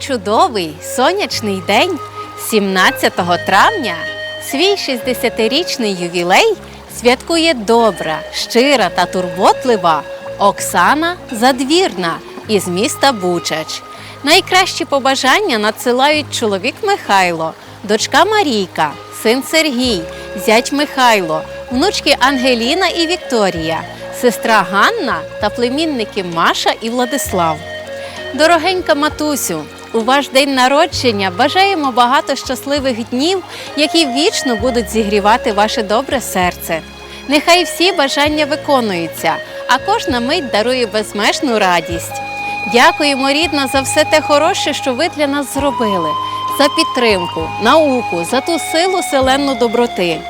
чудовий сонячний день 17 травня свій 60-річний ювілей святкує добра, щира та турботлива Оксана Задвірна із міста Бучач. Найкращі побажання надсилають чоловік Михайло, дочка Марійка, син Сергій, зять Михайло, внучки Ангеліна і Вікторія, сестра Ганна та племінники Маша і Владислав. Дорогенька матусю, у ваш день народження бажаємо багато щасливих днів, які вічно будуть зігрівати ваше добре серце. Нехай всі бажання виконуються, а кожна мить дарує безмежну радість. Дякуємо, рідна, за все те хороше, що ви для нас зробили, за підтримку, науку, за ту силу селенну доброти.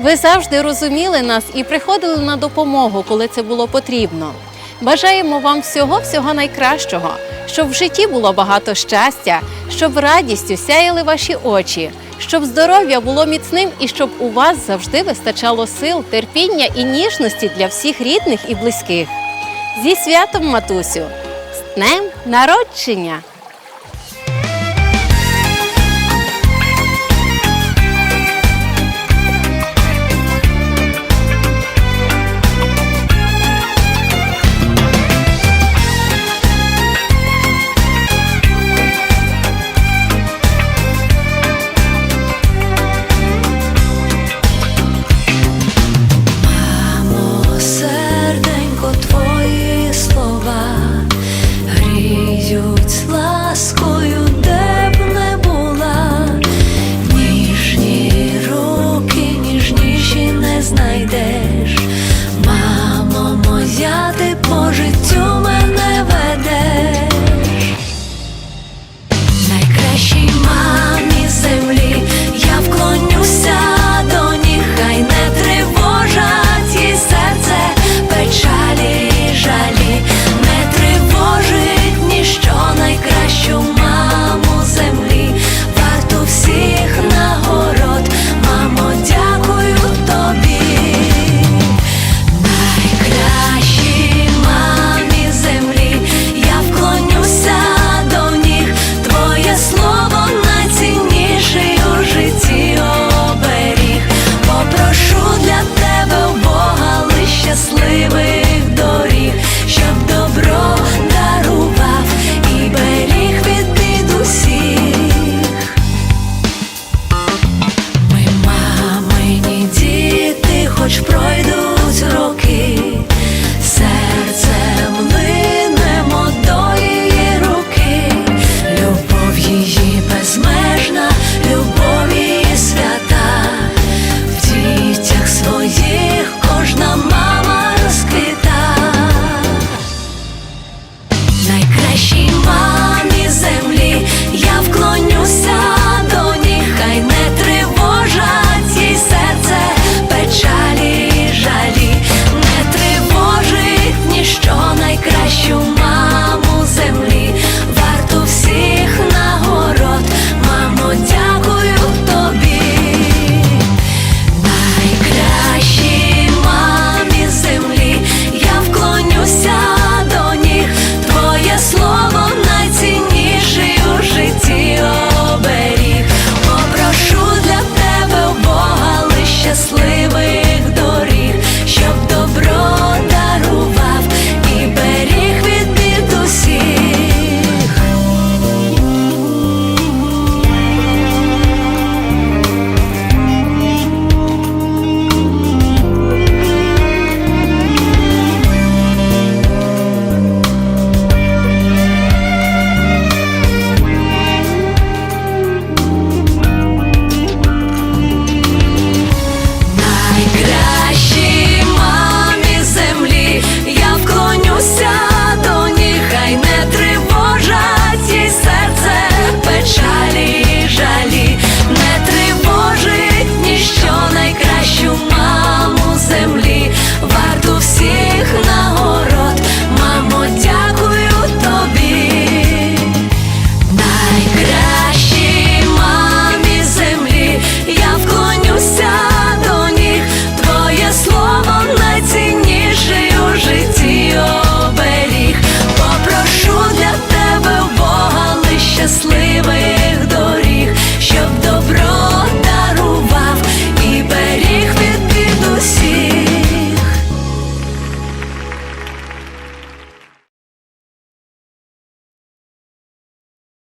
Ви завжди розуміли нас і приходили на допомогу, коли це було потрібно. Бажаємо вам всього всього найкращого, щоб в житті було багато щастя, щоб радістю сяяли ваші очі, щоб здоров'я було міцним і щоб у вас завжди вистачало сил, терпіння і ніжності для всіх рідних і близьких. Зі святом, матусю, з днем народження! mente.